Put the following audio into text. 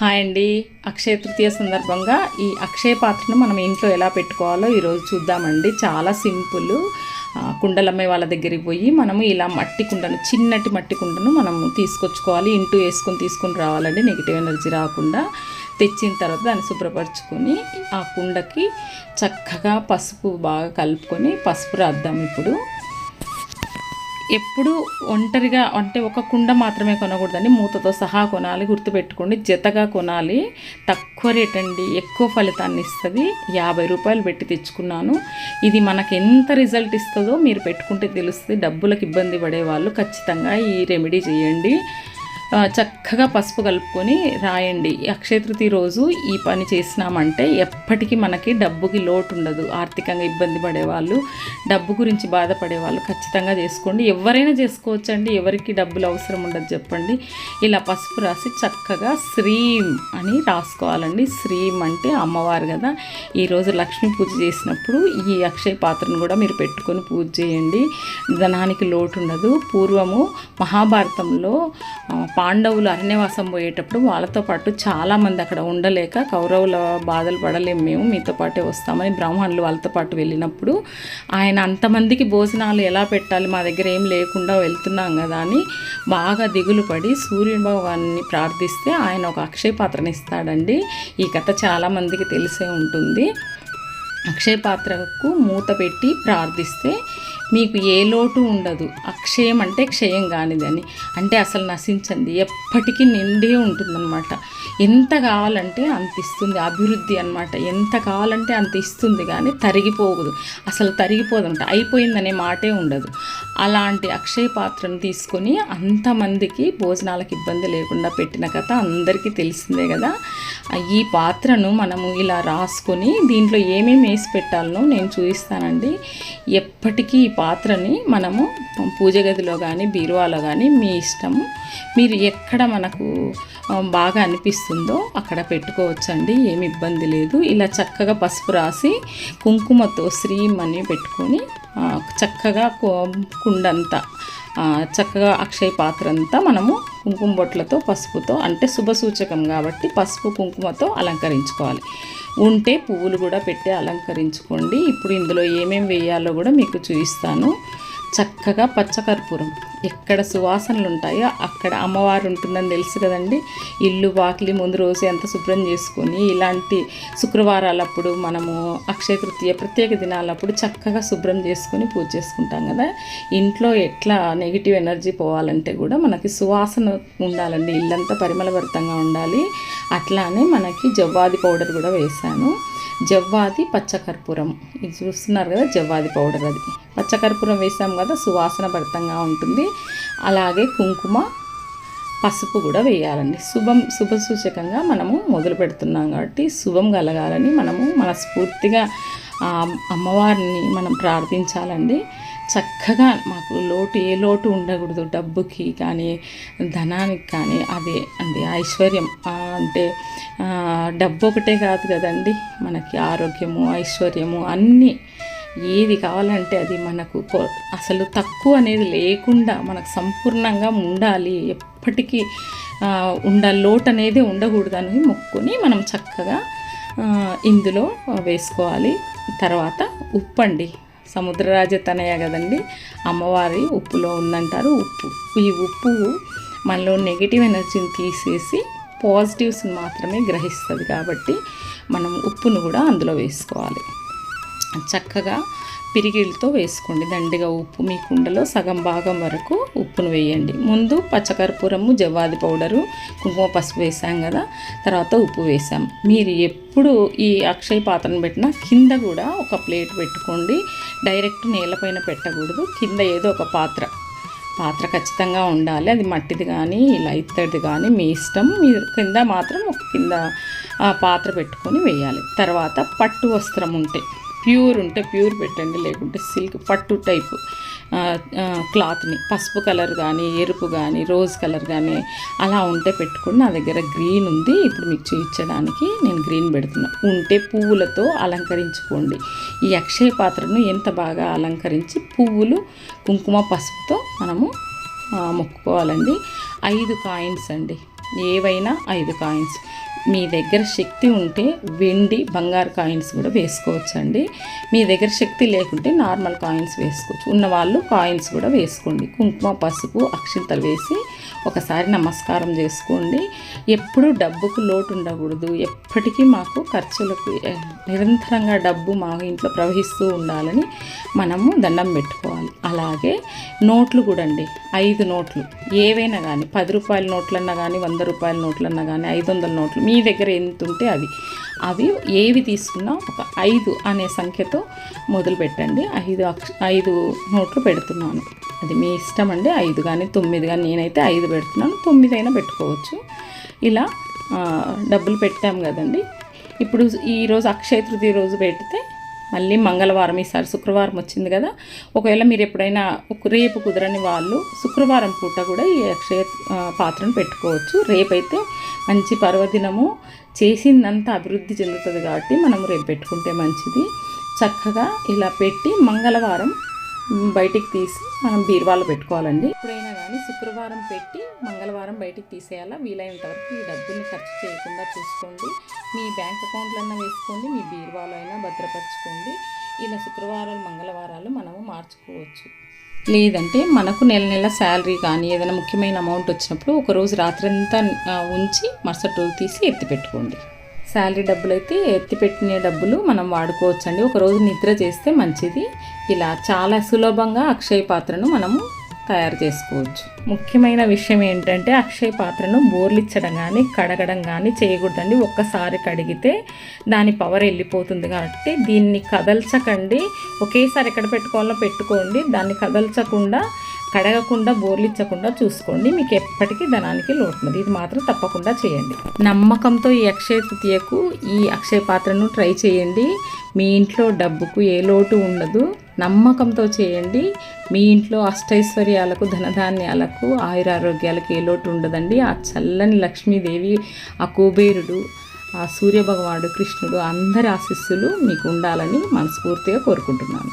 Hi అండి. అక్షయ తృతీయ సందర్భంగా ఈ అక్షయ పాత్రను మనం ఇంట్లో ఎలా పెట్టుకోవాలో ఈరోజు చూద్దామండి. చాలా సింపుల్. కుండలమ్మాయి వాళ్ళ దగ్గరికి పోయి మనము ఇలా మట్టి కుండను చిన్నటి మట్టి కుండను మనము తీసుకొచ్చుకోవాలి. ఇంటూ వేసుకొని తీసుకొని రావాలండి. నెగిటివ్ ఎనర్జీ రాకుండా తెచ్చిన తర్వాత దాన్ని శుభ్రపరచుకొని ఆ కుండకి చక్కగా పసుపు బాగా కలుపుకొని పసుపు రాద్దాం ఇప్పుడు. ఎప్పుడు ఒంటరిగా అంటే ఒక కుండ మాత్రమే కొనకూడదండి. మూతతో సహా కొనాలి గుర్తుపెట్టుకోండి. జతగా కొనాలి. తక్కువ రేట్ అండి ఎక్కువ ఫలితాన్ని ఇస్తుంది. యాభై రూపాయలు పెట్టి తెచ్చుకున్నాను. ఇది మనకు ఎంత రిజల్ట్ ఇస్తుందో మీరు పెట్టుకుంటే తెలుస్తుంది. డబ్బులకు ఇబ్బంది పడే వాళ్ళు ఖచ్చితంగా ఈ రెమెడీ చేయండి. చక్కగా పసుపు కలుపుకొని రాయండి. అక్షయతృతి అక్షయ రోజు ఈ పని చేసినామంటే ఎప్పటికీ మనకి డబ్బుకి లోటు ఉండదు. ఆర్థికంగా ఇబ్బంది పడేవాళ్ళు డబ్బు గురించి బాధపడేవాళ్ళు ఖచ్చితంగా చేసుకోండి. ఎవరైనా చేసుకోవచ్చండి. ఎవరికి డబ్బులు అవసరం ఉండదు చెప్పండి. ఇలా పసుపు రాసి చక్కగా శ్రీం అని రాసుకోవాలండి. శ్రీం అంటే అమ్మవారు కదా. ఈరోజు లక్ష్మీ పూజ చేసినప్పుడు ఈ అక్షయ పాత్రను కూడా మీరు పెట్టుకొని పూజ చేయండి. ధనానికి లోటు ఉండదు. పూర్వము మహాభారతంలో పాండవులు అరణ్యవాసం పోయేటప్పుడు వాళ్ళతో పాటు చాలామంది అక్కడ ఉండలేక కౌరవుల బాధలు పడలేము మేము మీతో పాటే వస్తామని బ్రాహ్మణులు వాళ్ళతో పాటు వెళ్ళినప్పుడు ఆయన అంతమందికి భోజనాలు ఎలా పెట్టాలి మా దగ్గర ఏం లేకుండా వెళ్తున్నాం కదా అని బాగా దిగులు పడి సూర్యుని భగవాన్ని ప్రార్థిస్తే ఆయన ఒక అక్షయ పాత్రని ఇస్తాడండి. ఈ కథ చాలామందికి తెలిసే ఉంటుంది. అక్షయ పాత్రకు మూత పెట్టి ప్రార్థిస్తే మీకు ఏ లోటు ఉండదు. అక్షయం అంటే క్షయం కానిదని. అంటే అసలు నశించండి ఎప్పటికీ నిండే ఉంటుందన్నమాట. ఎంత కావాలంటే అంత ఇస్తుంది. అభివృద్ధి అన్నమాట. ఎంత కావాలంటే అంత ఇస్తుంది కానీ తరిగిపోదు అసలు తరిగిపోదంట. అయిపోయిందనే మాటే ఉండదు. అలాంటి అక్షయ పాత్రను తీసుకొని అంతమందికి భోజనాలకు ఇబ్బంది లేకుండా పెట్టిన కథ అందరికీ తెలిసిందే కదా. ఈ పాత్రను మనము ఇలా రాసుకొని దీంట్లో ఏమేమి వేసి పెట్టాలనో నేను చూపిస్తానండి. ఎప్పటికీ పాత్రని మనము పూజ గదిలో కానీ బీరువాలో కానీ మీ ఇష్టము. మీరు ఎక్కడ మనకు బాగా అనిపిస్తుందో అక్కడ పెట్టుకోవచ్చండి. ఏమి ఇబ్బంది లేదు. ఇలా చక్కగా పసుపు రాసి కుంకుమతో శ్రీం అని పెట్టుకొని చక్కగా కుండంతా చక్కగా అక్షయ పాత్ర అంతా మనము కుంకుమ బొట్లతో పసుపుతో అంటే శుభ సూచకం కాబట్టి పసుపు కుంకుమతో అలంకరించుకోవాలి. ఉంటే పువ్వులు కూడా పెట్టి అలంకరించుకోండి. ఇప్పుడు ఇందులో ఏమేమి వేయాలో కూడా మీకు చూపిస్తాను. చక్కగా పచ్చకర్పూరం. ఎక్కడ సువాసనలు ఉంటాయో అక్కడ అమ్మవారు ఉంటుందని తెలుసు కదండి. ఇల్లు వాకిలి ముందు రోజు ఎంత శుభ్రం చేసుకొని ఇలాంటి శుక్రవారాలప్పుడు మనము అక్షయ తృతీయ ప్రత్యేక దినాలప్పుడు చక్కగా శుభ్రం చేసుకొని పూజ చేసుకుంటాం కదా. ఇంట్లో ఎట్లా నెగిటివ్ ఎనర్జీ పోవాలంటే కూడా మనకి సువాసన ఉండాలండి. ఇల్లంతా పరిమళభరితంగా ఉండాలి. అట్లానే మనకి జవ్వాది పౌడర్ కూడా వేసాను జవ్వాది పచ్చకర్పూరం. ఇది చూస్తున్నారు కదా జవ్వాది పౌడర్ అది. పచ్చకర్పూరం వేసాం కదా సువాసన భరితంగా ఉంటుంది. అలాగే కుంకుమ పసుపు కూడా వేయాలండి. శుభం శుభ సూచకంగా మనము మొదలు పెడుతున్నాం కాబట్టి శుభం కలగాలని మనము మనస్ఫూర్తిగా అమ్మవారిని మనం ప్రార్థించాలండి. చక్కగా మాకు లోటు ఏ లోటు ఉండకూడదు. డబ్బుకి కానీ ధనానికి కానీ అదే అండి. ఐశ్వర్యం అంటే డబ్బు ఒకటే కాదు కదండి. మనకి ఆరోగ్యము ఐశ్వర్యము అన్నీ ఏది కావాలంటే అది మనకు అసలు తక్కువ అనేది లేకుండా మనకు సంపూర్ణంగా ఉండాలి. ఎప్పటికీ ఉండాలి లోటు అనేది ఉండకూడదని మొక్కుని మనం చక్కగా ఇందులో వేసుకోవాలి. తర్వాత ఉప్పు అండి సముద్రరాజ తనయ కదండి. అమ్మవారి ఉప్పులో ఉందంటారు ఉప్పు. ఈ ఉప్పు మనలో నెగిటివ్ ఎనర్జీని తీసేసి పాజిటివ్స్ని మాత్రమే గ్రహిస్తుంది కాబట్టి మనం ఉప్పును కూడా అందులో వేసుకోవాలి. చక్కగా పిరిగిళ్ళతో వేసుకోండి. దండిగా ఉప్పు మీ కుండలో సగం భాగం వరకు ఉప్పును వేయండి. ముందు పచ్చకర్పూరము జవ్వాది పౌడరు కుంకుమ పసుపు వేసాం కదా తర్వాత ఉప్పు వేసాం. మీరు ఎప్పుడు ఈ అక్షయ పాత్రను పెట్టినా కింద కూడా ఒక ప్లేట్ పెట్టుకోండి. డైరెక్ట్ నేలపైన పెట్టకూడదు. కింద ఏదో ఒక పాత్ర. పాత్ర ఖచ్చితంగా ఉండాలి. అది మట్టిది కానీ ఇలా ఇత్తడిది కానీ మీ ఇష్టం. మీరు కింద మాత్రం ఒక కింద పాత్ర పెట్టుకొని వేయాలి. తర్వాత పట్టు వస్త్రం ఉంటే ప్యూర్ ఉంటే ప్యూర్ పెట్టండి లేకుంటే సిల్క్ పట్టు టైప్. క్లాత్ని పసుపు కలర్ కానీ ఎరుపు కానీ రోజ్ కలర్ కానీ అలా ఉంటే పెట్టుకుని నా దగ్గర గ్రీన్ ఉంది. ఇప్పుడు మీకు చూపించడానికి నేను గ్రీన్ పెడుతున్నా. ఉంటే పువ్వులతో అలంకరించుకోండి. ఈ అక్షయ పాత్రను ఎంత బాగా అలంకరించి పువ్వులు కుంకుమ పసుపుతో మనము మొక్కుకోవాలండి. ఐదు కాయిన్స్ అండి. ఏవైనా ఐదు కాయిన్స్. మీ దగ్గర శక్తి ఉంటే వెండి బంగారు కాయిన్స్ కూడా వేసుకోవచ్చండి. మీ దగ్గర శక్తి లేకుంటే నార్మల్ కాయిన్స్ వేసుకోవచ్చు. ఉన్నవాళ్ళు కాయిన్స్ కూడా వేసుకోండి. కుంకుమ పసుపు అక్షింతలు వేసి ఒకసారి నమస్కారం చేసుకోండి. ఎప్పుడు డబ్బుకు లోటు ఉండకూడదు. ఎప్పటికీ మాకు ఖర్చులకు నిరంతరంగా డబ్బు మా ఇంట్లో ప్రవహిస్తూ ఉండాలని మనము దండం పెట్టుకోవాలి. అలాగే నోట్లు కూడా అండి. ఐదు నోట్లు. ఏవైనా కానీ పది రూపాయల నోట్లన్నా కానీ వంద రూపాయల నోట్లన్నా కానీ ఐదు వందల నోట్లు మీ దగ్గర ఎంత ఉంటే అవి అవి ఏవి తీసుకున్నా ఒక ఐదు అనే సంఖ్యతో మొదలు పెట్టండి. ఐదు అక్ష ఐదు నోట్లు పెడుతున్నాను. అది మీ ఇష్టం అండి. ఐదు కానీ తొమ్మిది కానీ నేనైతే ఐదు పెడుతున్నాను. తొమ్మిది అయినా పెట్టుకోవచ్చు. ఇలా డబ్బులు పెట్టాం కదండి. ఇప్పుడు ఈరోజు అక్షయ తృతీయ రోజు పెడితే మళ్ళీ మంగళవారం ఈసారి శుక్రవారం వచ్చింది కదా. ఒకవేళ మీరు ఎప్పుడైనా ఒక రేపు కుదరని వాళ్ళు శుక్రవారం పూట కూడా ఈ అక్షయ పాత్రను పెట్టుకోవచ్చు. రేపైతే మంచి పర్వదినము చేసిందంతా అభివృద్ధి చెందుతుంది కాబట్టి మనం రేపు పెట్టుకుంటే మంచిది. చక్కగా ఇలా పెట్టి మంగళవారం బయటికి తీసి మనం బీరువాలో పెట్టుకోవాలండి. ఎప్పుడైనా కానీ శుక్రవారం పెట్టి మంగళవారం బయటికి తీసేయాలా? వీలైనంత వరకు ఈ డబ్బుల్ని ఖర్చు చేయకుండా చూసుకోండి. మీ బ్యాంక్ అకౌంట్లన్నా వేసుకోండి. మీ బీరువాలో అయినా భద్రపరచుకోండి. ఇలా శుక్రవారాలు మంగళవారాలు మనము మార్చుకోవచ్చు. లేదంటే మనకు నెల నెల శాలరీ కానీ ఏదైనా ముఖ్యమైన అమౌంట్ వచ్చినప్పుడు ఒక రోజు రాత్రంతా ఉంచి మరుసటి రోజు తీసి ఎత్తి పెట్టుకోండి. శాలరీ డబ్బులు అయితే ఎత్తిపెట్టిన డబ్బులు మనం వాడుకోవచ్చండి. ఒక రోజు నిద్ర చేస్తే మంచిది. ఇలా చాలా సులభంగా అక్షయ పాత్రను మనము తయారు చేసుకోవచ్చు. ముఖ్యమైన విషయం ఏంటంటే అక్షయ పాత్రను బోర్లిచ్చడం కానీ కడగడం కానీ చేయకూడదండి. ఒక్కసారి కడిగితే దాని పవర్ వెళ్ళిపోతుంది కాబట్టి దీన్ని కదల్చకండి. ఒకేసారి ఎక్కడ పెట్టుకోవాలో పెట్టుకోండి. దాన్ని కదల్చకుండా కడగకుండా బోర్లిచ్చకుండా చూసుకోండి. మీకు ఎప్పటికీ ధనానికి లోటున్నది. ఇది మాత్రం తప్పకుండా చేయండి. నమ్మకంతో ఈ అక్షయ తృతీయకు ఈ అక్షయ పాత్రను ట్రై చేయండి. మీ ఇంట్లో డబ్బుకు ఏ లోటు ఉండదు. నమ్మకంతో చేయండి. మీ ఇంట్లో అష్టైశ్వర్యాలకు ధనధాన్యాలకు ఆయురారోగ్యాలకు ఏ లోటు ఉండదండి. ఆ చల్లని లక్ష్మీదేవి ఆ కుబేరుడు ఆ సూర్యభగవానుడు కృష్ణుడు అందరి ఆశీస్సులు మీకు ఉండాలని మనస్ఫూర్తిగా కోరుకుంటున్నాను.